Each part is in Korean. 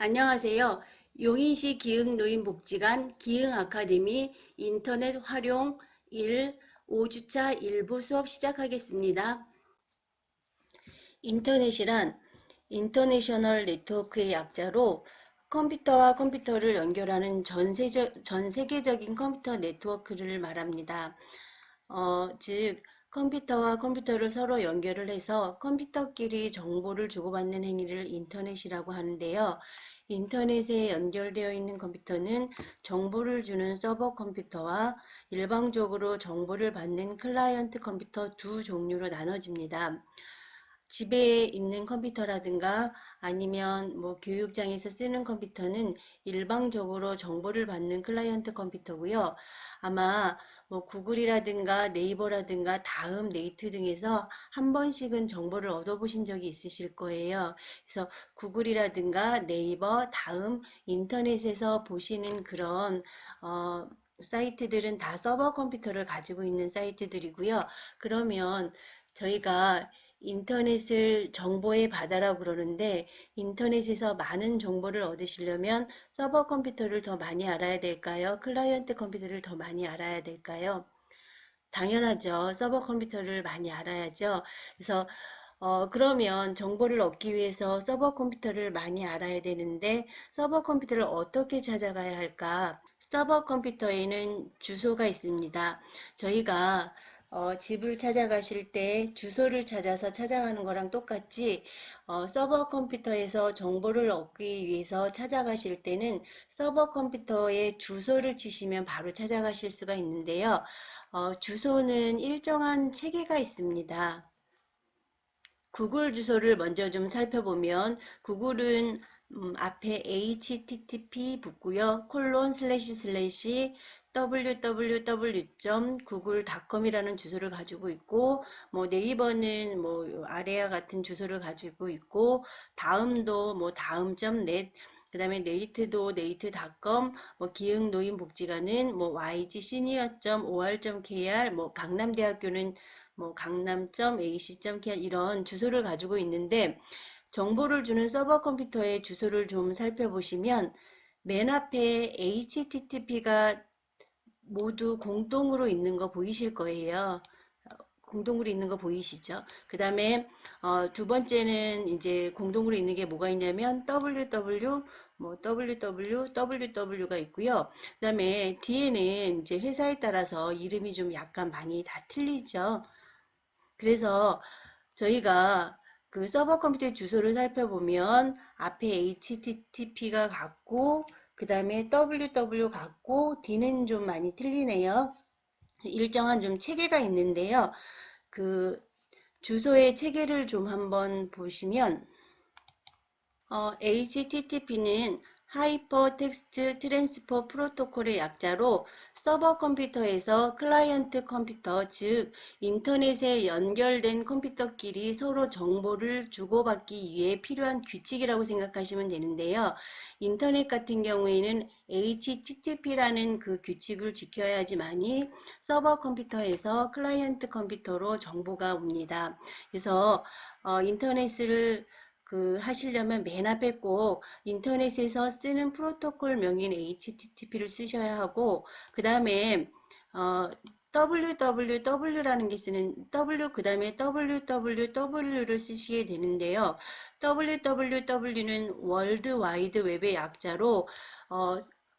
안녕하세요. 용인시 기흥노인복지관 기흥아카데미 인터넷 활용 1 5주차 일부 수업 시작하겠습니다. 인터넷이란 인터내셔널 네트워크의 약자로 컴퓨터와 컴퓨터를 연결하는 전, 세적, 전 세계적인 컴퓨터 네트워크를 말합니다. 어, 즉 컴퓨터와 컴퓨터를 서로 연결을 해서 컴퓨터끼리 정보를 주고받는 행위를 인터넷이라고 하는데요. 인터넷에 연결되어 있는 컴퓨터는 정보를 주는 서버 컴퓨터와 일방적으로 정보를 받는 클라이언트 컴퓨터 두 종류로 나눠집니다. 집에 있는 컴퓨터라든가 아니면 뭐 교육장에서 쓰는 컴퓨터는 일방적으로 정보를 받는 클라이언트 컴퓨터고요. 아마 뭐 구글이라든가 네이버라든가 다음 네이트 등에서 한 번씩은 정보를 얻어보신 적이 있으실 거예요. 그래서 구글이라든가 네이버 다음 인터넷에서 보시는 그런 어, 사이트들은 다 서버 컴퓨터를 가지고 있는 사이트들이고요. 그러면 저희가 인터넷을 정보의 바다라고 그러는데 인터넷에서 많은 정보를 얻으시려면 서버 컴퓨터를 더 많이 알아야 될까요? 클라이언트 컴퓨터를 더 많이 알아야 될까요? 당연하죠. 서버 컴퓨터를 많이 알아야죠. 그래서 어, 그러면 정보를 얻기 위해서 서버 컴퓨터를 많이 알아야 되는데 서버 컴퓨터를 어떻게 찾아가야 할까? 서버 컴퓨터에는 주소가 있습니다. 저희가 어, 집을 찾아가실 때 주소를 찾아서 찾아가는 거랑 똑같이 어, 서버 컴퓨터에서 정보를 얻기 위해서 찾아가실 때는 서버 컴퓨터에 주소를 치시면 바로 찾아가실 수가 있는데요. 어, 주소는 일정한 체계가 있습니다. 구글 주소를 먼저 좀 살펴보면 구글은 음, 앞에 http 붙고요. 콜론 슬래시 슬래시 www.google.com이라는 주소를 가지고 있고 뭐 네이버는 뭐 아래와 같은 주소를 가지고 있고 다음도 뭐 다음.net 그 다음에 네이트도 네이트.com, 뭐 기흥 노인 복지관은 뭐 ygsenior.or.kr, 뭐 강남대학교는 뭐 강남.ac.kr 이런 주소를 가지고 있는데 정보를 주는 서버 컴퓨터의 주소를 좀 살펴보시면 맨 앞에 http가 모두 공동으로 있는 거 보이실 거예요. 공동으로 있는 거 보이시죠? 그 다음에 어, 두 번째는 이제 공동으로 있는 게 뭐가 있냐면 www 뭐 www ww가 있고요. 그 다음에 뒤에는 이제 회사에 따라서 이름이 좀 약간 많이 다 틀리죠. 그래서 저희가 그 서버 컴퓨터 주소를 살펴보면 앞에 http가 같고 그 다음에 ww 같고 d는 좀 많이 틀리네요. 일정한 좀 체계가 있는데요. 그 주소의 체계를 좀 한번 보시면 어, HTTP는 하이퍼 텍스트 트랜스퍼 프로토콜의 약자로 서버 컴퓨터에서 클라이언트 컴퓨터 즉 인터넷에 연결된 컴퓨터끼리 서로 정보를 주고받기 위해 필요한 규칙이라고 생각하시면 되는데요. 인터넷 같은 경우에는 HTTP라는 그 규칙을 지켜야지만이 서버 컴퓨터에서 클라이언트 컴퓨터로 정보가 옵니다. 그래서 어, 인터넷을 그 하시려면 맨 앞에 꼭 인터넷에서 쓰는 프로토콜 명인 HTTP를 쓰셔야 하고 그 다음에 어, www라는 게 쓰는 w 그 다음에 www를 쓰시게 되는데요. www는 월드 와이드 웹의 약자로 어,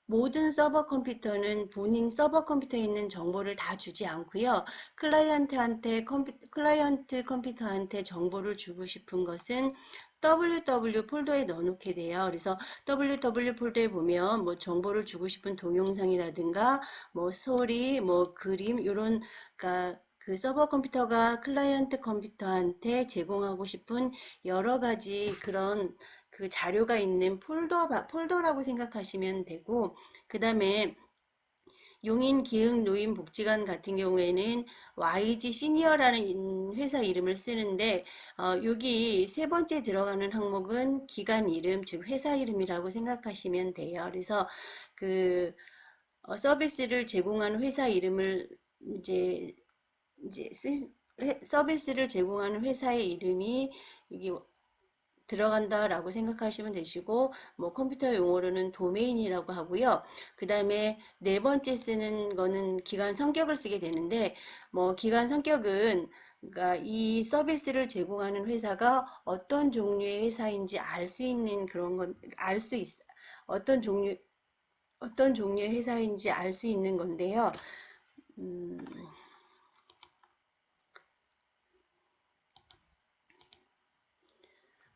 모든 서버 컴퓨터는 본인 서버 컴퓨터에 있는 정보를 다 주지 않고요. 클라이언트한테 컴퓨, 클라이언트 컴퓨터한테 정보를 주고 싶은 것은 ww 폴더에 넣어놓게 돼요. 그래서 ww 폴더에 보면 뭐 정보를 주고 싶은 동영상이라든가 뭐 소리, 뭐 그림 이런 그러니까 그 서버 컴퓨터가 클라이언트 컴퓨터한테 제공하고 싶은 여러 가지 그런 그 자료가 있는 폴더 폴더라고 생각하시면 되고 그 다음에 용인 기흥 노인 복지관 같은 경우에는 YG 시니어라는 회사 이름을 쓰는데 어, 여기 세 번째 들어가는 항목은 기관 이름 즉 회사 이름이라고 생각하시면 돼요. 그래서 그 어, 서비스를 제공하는 회사 이름을 이제 이제 쓰, 회, 서비스를 제공하는 회사의 이름이 여기 들어간다라고 생각하시면 되시고 뭐 컴퓨터 용어로는 도메인이라고 하고요. 그 다음에 네 번째 쓰는 거는 기관 성격을 쓰게 되는데 뭐 기관 성격은 그러니까 이 서비스를 제공하는 회사가 어떤 종류의 회사인지 알 수 있는 그런 건 알 수 있, 어떤 종류 어떤 종류의 회사인지 알 수 있는 건데요. 음,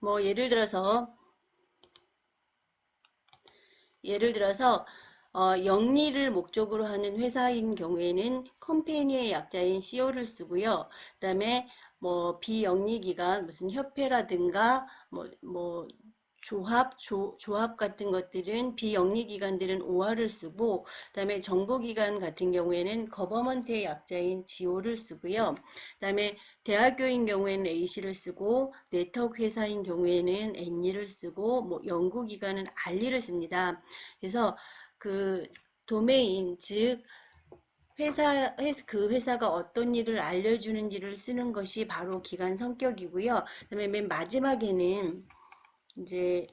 뭐 예를 들어서 예를 들어서 어, 영리를 목적으로 하는 회사인 경우에는 컴퍼니의 약자인 CO를 쓰고요. 그 다음에 뭐 비영리 기관 무슨 협회라든가 뭐, 뭐 조합, 조, 조합 같은 것들은 비영리 기관들은 OR을 쓰고 그다음에 정보기관 같은 경우에는 거버먼트의 약자인 GO를 쓰고요. 그다음에 대학교인 경우에는 AC를 쓰고 네트워크 회사인 경우에는 NE를 쓰고 뭐 연구기관은 RE를 씁니다. 그래서 그 도메인 즉 회사, 그 회사가 어떤 일을 알려주는지를 쓰는 것이 바로 기관 성격이고요. 그다음에 맨 마지막에는 이제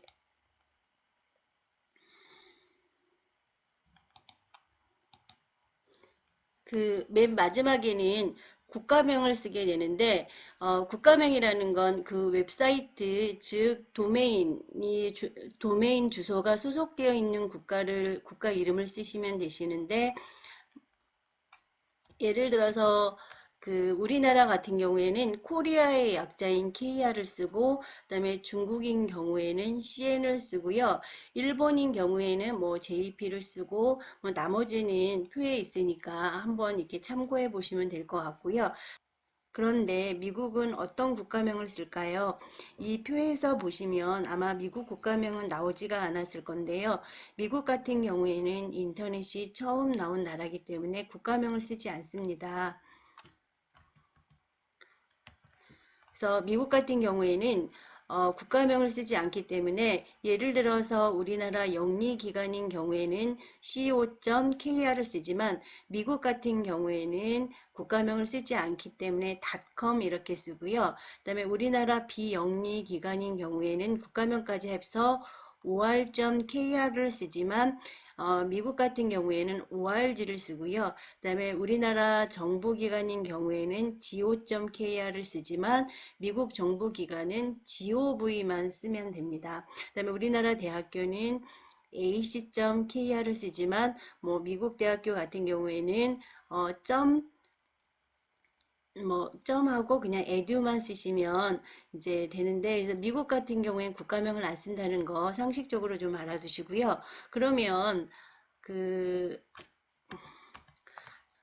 그 맨 마지막에는 국가명을 쓰게 되는데 어, 국가명이라는 건 그 웹사이트 즉 도메인이 주, 도메인 주소가 소속되어 있는 국가를 국가 이름을 쓰시면 되시는데 예를 들어서 그 우리나라 같은 경우에는 코리아의 약자인 KR을 쓰고 그다음에 중국인 경우에는 CN을 쓰고요. 일본인 경우에는 뭐 JP를 쓰고 뭐 나머지는 표에 있으니까 한번 이렇게 참고해 보시면 될 것 같고요. 그런데 미국은 어떤 국가명을 쓸까요? 이 표에서 보시면 아마 미국 국가명은 나오지가 않았을 건데요. 미국 같은 경우에는 인터넷이 처음 나온 나라이기 때문에 국가명을 쓰지 않습니다. 그래서 미국 같은 경우에는 어, 국가명을 쓰지 않기 때문에 예를 들어서 우리나라 영리기관인 경우에는 co.kr을 쓰지만 미국 같은 경우에는 국가명을 쓰지 않기 때문에 .com 이렇게 쓰고요. 그 다음에 우리나라 비영리기관인 경우에는 국가명까지 해서 or.kr을 쓰지만 어, 미국 같은 경우에는 org를 쓰고요. 그 다음에 우리나라 정보기관인 경우에는 go.kr을 쓰지만 미국 정보기관은 gov만 쓰면 됩니다. 그 다음에 우리나라 대학교는 ac.kr을 쓰지만 뭐 미국 대학교 같은 경우에는 어, 점, 뭐 점하고 그냥 에듀만 쓰시면 이제 되는데 그래서 미국 같은 경우엔 국가명을 안 쓴다는 거 상식적으로 좀 알아두시고요. 그러면 그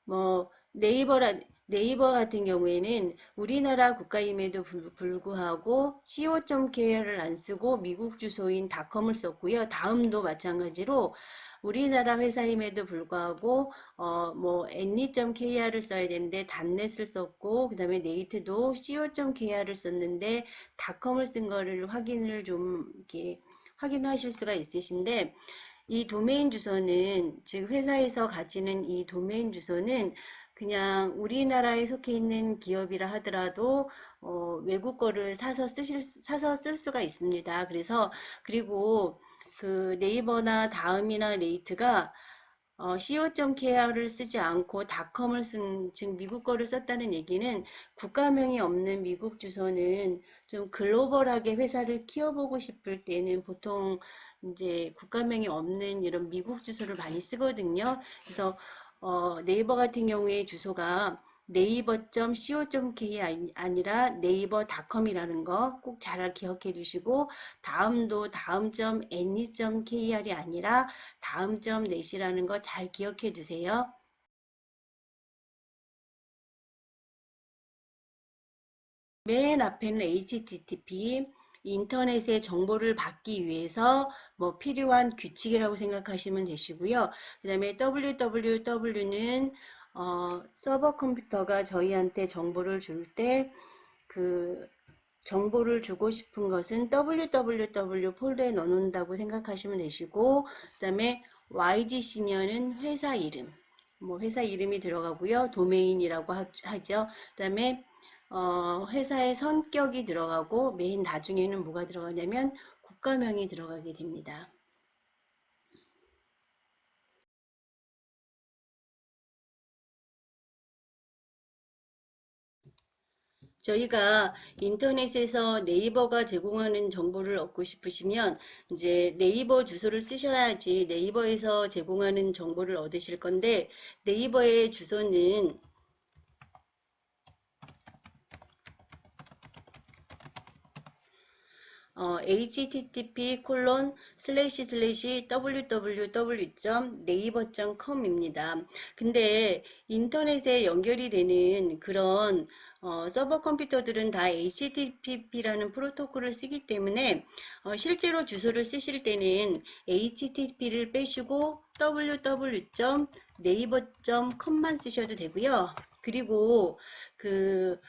뭐 네이버라 네이버 같은 경우에는 우리나라 국가임에도 불구하고 co.kr을 안 쓰고 미국 주소인 닷컴을 썼고요. 다음도 마찬가지로 우리나라 회사임에도 불구하고 어, 뭐 any.kr을 써야 되는데 단넷을 썼고 그 다음에 네이트도 co.kr을 썼는데 닷컴을 쓴 거를 확인을 좀 이렇게 확인하실 수가 있으신데 이 도메인 주소는 즉 회사에서 가지는 이 도메인 주소는 그냥 우리나라에 속해 있는 기업이라 하더라도 어, 외국 거를 사서 쓰실 사서 쓸 수가 있습니다. 그래서 그리고 그 네이버나 다음이나 네이트가 어, co.kr을 쓰지 않고 닷컴을 쓴, 즉 미국 거를 썼다는 얘기는 국가명이 없는 미국 주소는 좀 글로벌하게 회사를 키워보고 싶을 때는 보통 이제 국가명이 없는 이런 미국 주소를 많이 쓰거든요. 그래서 어, 네이버 같은 경우에 주소가 네이버.co.k 아니라 네이버닷컴이라는 거 꼭 잘 기억해 두시고 다음도 다음.any.kr이 아니라 다음.net이라는 거 잘 기억해 두세요. 맨 앞에는 http 인터넷의 정보를 받기 위해서 뭐 필요한 규칙이라고 생각하시면 되시고요. 그 다음에 www는 어, 서버 컴퓨터가 저희한테 정보를 줄 때 그 정보를 주고 싶은 것은 www 폴더에 넣어놓는다고 생각하시면 되시고 그 다음에 YGC녀는 회사 이름 뭐 회사 이름이 들어가고요. 도메인이라고 하, 죠 그 다음에 어, 회사의 성격이 들어가고 맨 나중에는 뭐가 들어가냐면 국가명이 들어가게 됩니다. 저희가 인터넷에서 네이버가 제공하는 정보를 얻고 싶으시면 이제 네이버 주소를 쓰셔야지 네이버에서 제공하는 정보를 얻으실 건데 네이버의 주소는 어, http 콜론 슬래시 슬래시 www.naver.com입니다. 근데 인터넷에 연결이 되는 그런 어, 서버 컴퓨터들은 다 HTTP라는 프로토콜을 쓰기 때문에 어, 실제로 주소를 쓰실 때는 HTTP를 빼시고 www.naver.com만 쓰셔도 되고요. 그리고 그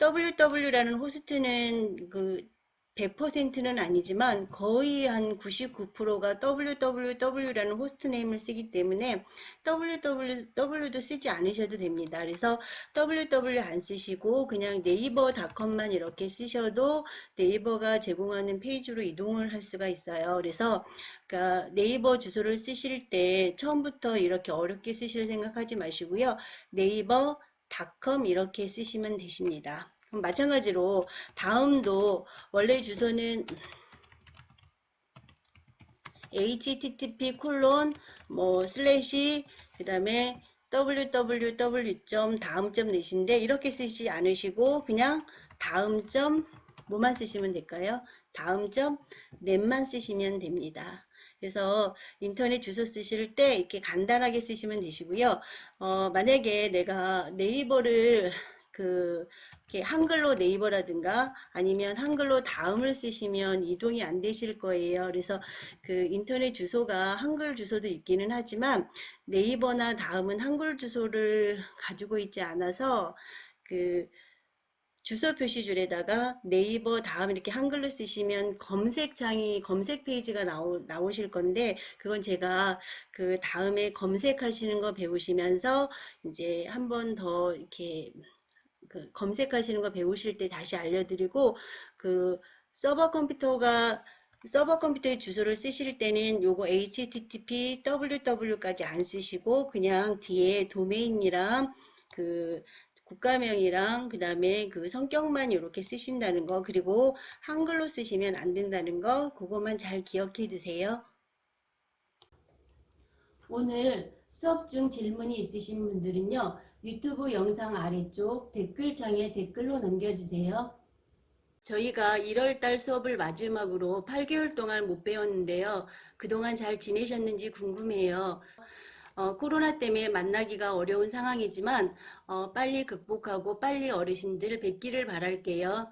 www라는 호스트는 그 100%는 아니지만 거의 한 99%가 www라는 호스트네임을 쓰기 때문에 www도 쓰지 않으셔도 됩니다. 그래서 www 안 쓰시고 그냥 네이버닷컴만 이렇게 쓰셔도 네이버가 제공하는 페이지로 이동을 할 수가 있어요. 그래서 그러니까 네이버 주소를 쓰실 때 처음부터 이렇게 어렵게 쓰실 생각하지 마시고요. 네이버 닷컴 이렇게 쓰시면 되십니다. 마찬가지로 다음도 원래 주소는 http 콜론 뭐 슬래시 그 다음에 www 점 다음 점 넷인데 이렇게 쓰지 않으시고 그냥 다음 점 뭐만 쓰시면 될까요? 다음 점 넷만 쓰시면 됩니다. 그래서 인터넷 주소 쓰실 때 이렇게 간단하게 쓰시면 되시고요. 어, 만약에 내가 네이버를 그 이렇게 한글로 네이버라든가 아니면 한글로 다음을 쓰시면 이동이 안 되실 거예요. 그래서 그 인터넷 주소가 한글 주소도 있기는 하지만 네이버나 다음은 한글 주소를 가지고 있지 않아서 그 주소 표시줄에다가 네이버 다음 이렇게 한글로 쓰시면 검색창이 검색 페이지가 나오, 나오실 건데 그건 제가 그 다음에 검색하시는 거 배우시면서 이제 한 번 더 이렇게 그 검색하시는 거 배우실 때 다시 알려드리고 그 서버 컴퓨터가 서버 컴퓨터의 주소를 쓰실 때는 요거 http www까지 안 쓰시고 그냥 뒤에 도메인이랑 그 국가명이랑 그 다음에 그 성격만 이렇게 쓰신다는 거 그리고 한글로 쓰시면 안 된다는 거 그것만 잘 기억해 두세요. 오늘 수업 중 질문이 있으신 분들은요. 유튜브 영상 아래쪽 댓글창에 댓글로 남겨주세요. 저희가 1월달 수업을 마지막으로 8개월 동안 못 배웠는데요. 그동안 잘 지내셨는지 궁금해요. 어, 코로나 때문에 만나기가 어려운 상황이지만 어, 빨리 극복하고 빨리 어르신들 뵙기를 바랄게요.